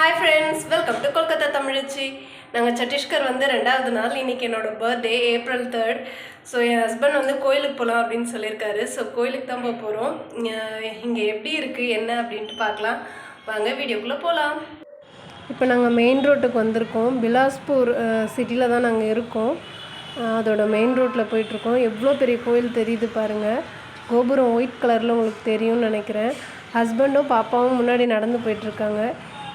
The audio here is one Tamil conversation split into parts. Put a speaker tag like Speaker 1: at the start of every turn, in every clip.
Speaker 1: Hi friends welcome to Kolkata தமிழச்சி நாங்கள் சத்தீஸ்கர் வந்து ரெண்டாவது நாள் இன்னைக்கு என்னோடய பர்த்டே ஏப்ரல் தேர்ட் ஸோ என் ஹஸ்பண்ட் வந்து கோயிலுக்கு போகலாம் அப்படின்னு சொல்லியிருக்காரு. ஸோ கோயிலுக்கு தான் போக போகிறோம் இங்கே எப்படி இருக்குது என்ன அப்படின்ட்டு பார்க்கலாம். வாங்க வீடியோக்குள்ளே போகலாம் இப்போ நாங்கள் மெயின் ரோட்டுக்கு வந்திருக்கோம். பிலாஸ்பூர் சிட்டியில் தான் நாங்கள் இருக்கோம். அதோட மெயின் ரோட்டில் போயிட்டுருக்கோம். எவ்வளோ பெரிய கோயில் தெரியுது பாருங்கள் கோபுரம் ஒயிட் கலரில் உங்களுக்கு தெரியும்னு நினைக்கிறேன். ஹஸ்பண்டும் பாப்பாவும் முன்னாடி நடந்து போயிட்டுருக்காங்க.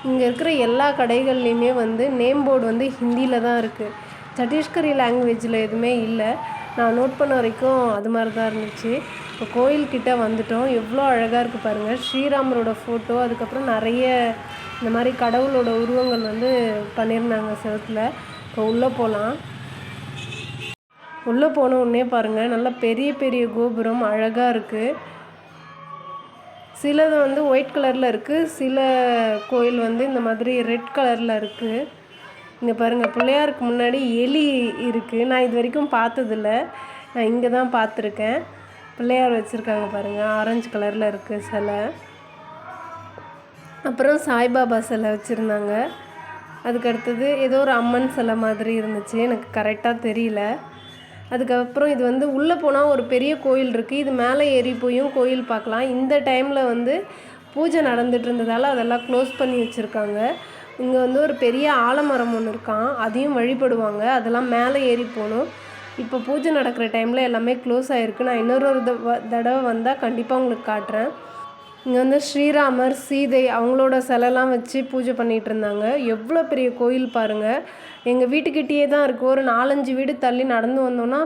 Speaker 1: இங்கே இருக்கிற எல்லா கடைகள்லையுமே வந்து நேம் போர்டு வந்து ஹிந்தியில் தான் இருக்குது சத்தீஸ்கரி லாங்குவேஜில் எதுவுமே இல்லை. நான் நோட் பண்ண வரைக்கும் அது மாதிரி தான் இருந்துச்சு. இப்போ கோயில்கிட்ட வந்துட்டோம். எவ்வளோ அழகாக இருக்குது பாருங்கள் ஸ்ரீராமரோட ஃபோட்டோ அதுக்கப்புறம் நிறைய இந்த மாதிரி கடவுளோட உருவங்கள் வந்து பண்ணியிருந்தாங்க செவத்தில். இப்போ உள்ளே போகலாம் உள்ளே போன உடனே பாருங்கள் நல்லா பெரிய பெரிய கோபுரம் அழகாக இருக்குது சிலது வந்து ஒயிட் கலரில் இருக்குது சில கோயில் வந்து இந்த மாதிரி ரெட் கலரில் இருக்குது இங்கே பாருங்கள் பிள்ளையாருக்கு முன்னாடி எலி இருக்குது நான் இது வரைக்கும் பார்த்ததில்ல. நான் இங்கே தான் பார்த்துருக்கேன். பிள்ளையார் வச்சுருக்காங்க பாருங்கள் ஆரஞ்சு கலரில் இருக்குது சிலை. அப்புறம் சாய்பாபா சிலை வச்சுருந்தாங்க. அதுக்கு அடுத்தது ஏதோ ஒரு அம்மன் சிலை மாதிரி இருந்துச்சு. எனக்கு கரெக்டாக தெரியல. அதுக்கப்புறம் இது வந்து உள்ளே போனால் ஒரு பெரிய கோயில் இருக்குது இது மேலே ஏறி போயும் கோயில் பார்க்கலாம். இந்த டைமில் வந்து பூஜை நடந்துட்டு இருந்ததால் அதெல்லாம் க்ளோஸ் பண்ணி வச்சுருக்காங்க. இங்கே வந்து ஒரு பெரிய ஆலமரம் ஒன்று இருக்கான் அதையும் வழிபடுவாங்க. அதெல்லாம் மேலே ஏறி போகணும். இப்போ பூஜை நடக்கிற டைமில் எல்லாமே க்ளோஸ் ஆகிருக்கு நான் இன்னொரு ஒரு தடவை தடவை வந்தால் கண்டிப்பாக உங்களுக்கு காட்டுறேன். இங்கே வந்து ஸ்ரீராமர் சீதை அவங்களோட சிலைலாம் வச்சு பூஜை பண்ணிகிட்டு இருந்தாங்க. எவ்வளோ பெரிய கோயில் பாருங்கள் எங்கள் வீட்டுக்கிட்டேயே தான் இருக்குது ஒரு நாலஞ்சு வீடு தள்ளி நடந்து வந்தோன்னா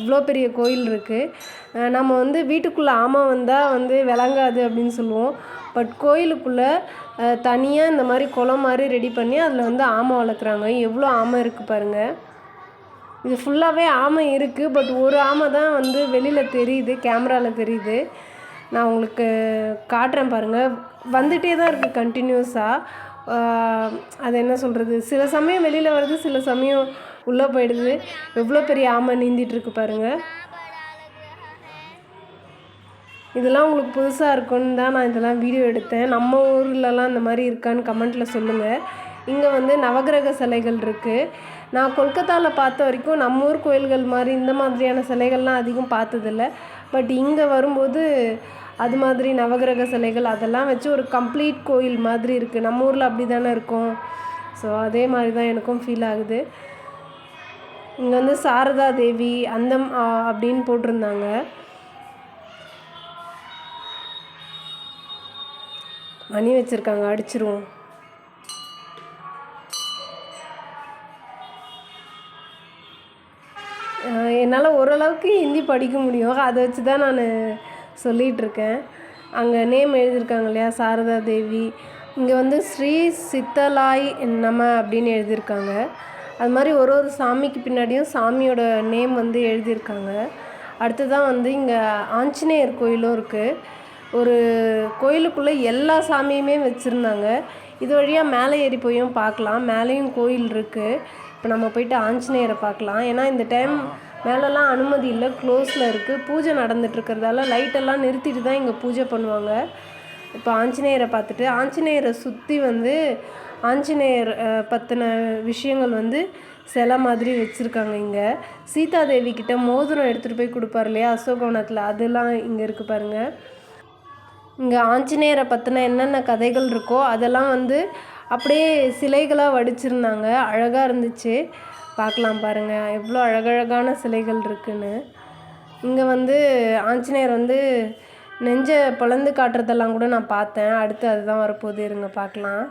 Speaker 1: இவ்வளோ பெரிய கோயில் இருக்குது நம்ம வந்து வீட்டுக்குள்ளே ஆமை வந்தால் வந்து விளங்காது அப்படின்னு சொல்லுவோம். பட் கோயிலுக்குள்ளே தனியாக இந்த மாதிரி குளம் மாதிரி ரெடி பண்ணி அதில் வந்து ஆமை வளர்க்குறாங்க. எவ்வளோ ஆமை இருக்குது பாருங்கள் இது ஃபுல்லாகவே ஆமை இருக்குது பட் ஒரு ஆமை தான் வந்து வெளியில் தெரியுது கேமராவில் தெரியுது. நான் உங்களுக்கு காட்டுறேன் பாருங்கள் வந்துகிட்டே தான் இருக்குது கண்டினியூஸாக அது என்ன சொல்கிறது சில சமயம் வெளியில் வருது சில சமயம் உள்ளே போயிடுது. எவ்வளோ பெரிய ஆமை நீந்திட்டுருக்கு பாருங்கள் இதெல்லாம் உங்களுக்கு புதுசாக இருக்குன்னு தான் நான் இதெல்லாம் வீடியோ எடுத்தேன். நம்ம ஊர்லலாம் இந்த மாதிரி இருக்கான்னு கமெண்ட்டில் சொல்லுங்கள் இங்கே வந்து நவகிரக சிலைகள் இருக்குது நான் கொல்கத்தாவில் பார்த்த வரைக்கும் நம்ம ஊர் கோயில்கள் மாதிரி இந்த மாதிரியான சிலைகள்லாம் அதிகம் பார்த்ததில்ல. பட் இங்கே வரும்போது அது மாதிரி நவகிரக சிலைகள் அதெல்லாம் வச்சு ஒரு கம்ப்ளீட் கோயில் மாதிரி இருக்குது நம்ம ஊரில் அப்படி தானே இருக்கும். ஸோ அதே மாதிரி தான் எனக்கும் ஃபீல் ஆகுது. இங்கே வந்து சாரதா தேவி அந்த அப்படின்னு போட்டிருந்தாங்க. மணி வச்சுருக்காங்க அடிச்சிருவோம். என்னால் ஓரளவுக்கு ஹிந்தி படிக்க முடியும். அதை வச்சு தான் நான் சொல்லிகிட்ருக்கேன் அங்கே நேம் எழுதியிருக்காங்க இல்லையா? சாரதா தேவி. இங்கே வந்து ஸ்ரீ சித்தலாய் நம அப்படின்னு எழுதியிருக்காங்க. அது மாதிரி ஒரு ஒரு சாமிக்கு பின்னாடியும் சாமியோட நேம் வந்து எழுதியிருக்காங்க. அடுத்ததான் வந்து இங்கே ஆஞ்சநேயர் கோயிலும் இருக்குது ஒரு கோயிலுக்குள்ளே எல்லா சாமியுமே வச்சுருந்தாங்க. இது வழியாக மேலே ஏறி போயும் பார்க்கலாம். மேலேயும் கோயில் இருக்குது இப்போ நம்ம போயிட்டு ஆஞ்சநேயரை பார்க்கலாம். ஏன்னா இந்த டைம் மேலெல்லாம் அனுமதி இல்லை க்ளோஸில் இருக்குது பூஜை நடந்துட்டுருக்கிறதால லைட்டெல்லாம் நிறுத்திட்டு தான் இங்கே பூஜை பண்ணுவாங்க. இப்போ ஆஞ்சநேயரை பார்த்துட்டு ஆஞ்சநேயரை சுற்றி வந்து ஆஞ்சநேயர் பற்றின விஷயங்கள் வந்து சிலை மாதிரி வச்சுருக்காங்க இங்கே. சீதாதேவி கிட்ட மோதிரம் எடுத்துகிட்டு போய் கொடுப்பார் இல்லையா அசோகவனத்தில்? அதெல்லாம் இங்கே இருக்குது பாருங்கள் இங்கே ஆஞ்சநேயரை பற்றின என்னென்ன கதைகள் இருக்கோ அதெல்லாம் வந்து அப்படியே சிலைகளாக வடிச்சிருந்தாங்க. அழகாக இருந்துச்சு. பார்க்கலாம் பாருங்கள் எவ்வளோ அழகழகான சிலைகள் இருக்குன்னு. இங்கே வந்து ஆஞ்சநேயர் வந்து நெஞ்சை பிளந்து காட்டுறதெல்லாம் கூட நான் பார்த்தேன். அடுத்து அதுதான் வரப்போகுது. இருங்க பார்க்கலாம்.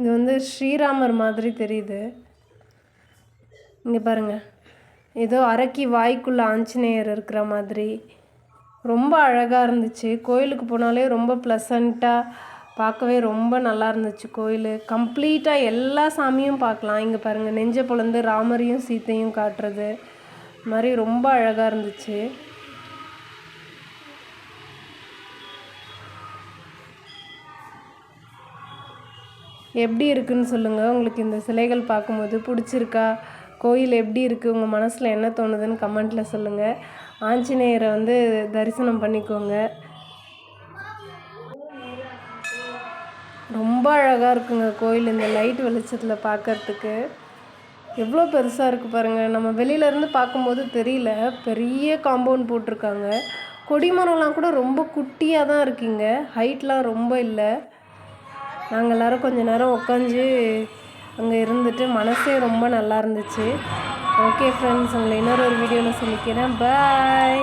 Speaker 1: இது வந்து ஸ்ரீராமர் மாதிரி தெரியுது. இங்கே பாருங்கள் ஏதோ அரக்கி வாய்க்குள்ளே ஆஞ்சநேயர் இருக்கிற மாதிரி. ரொம்ப அழகாக இருந்துச்சு. கோயிலுக்கு போனாலே ரொம்ப ப்ளசண்ட்டாக பார்க்கவே ரொம்ப நல்லா இருந்துச்சு கோயில். கம்ப்ளீட்டாக எல்லா சாமியும் பார்க்கலாம். இங்கே பாருங்கள் நெஞ்ச பிளந்து ராமரையும் சீத்தையும் காட்டுறது இது மாதிரி ரொம்ப அழகாக இருந்துச்சு. எப்படி இருக்குன்னு சொல்லுங்கள் உங்களுக்கு இந்த சிலைகள் பார்க்கும்போது பிடிச்சிருக்கா? கோயில் எப்படி இருக்குது உங்கள் மனசில் என்ன தோணுதுன்னு கமெண்ட்டில் சொல்லுங்கள் ஆஞ்சநேயரை வந்து தரிசனம் பண்ணிக்கோங்க. ரொம்ப அழகாக இருக்குங்க கோயில் இந்த லைட் வெளிச்சத்தில் பார்க்கறதுக்கு. எவ்வளோ பெருசாக இருக்குது பாருங்கள் நம்ம வெளியிலேருந்து பார்க்கும்போது தெரியல. பெரிய காம்பவுண்ட் போட்டிருக்காங்க. கொடிமரம்லாம் கூட ரொம்ப குட்டியாக தான் இருக்குங்க. ஹைட்லாம் ரொம்ப இல்லை. நாங்கள் எல்லோரும் கொஞ்சம் நேரம் உட்காந்து அங்கே இருந்துட்டு மனசே ரொம்ப நல்லா இருந்துச்சு. ஓகே ஃப்ரெண்ட்ஸ் உங்களை இன்னொரு ஒரு வீடியோவில் சொல்லிக்கிறேன் பாய்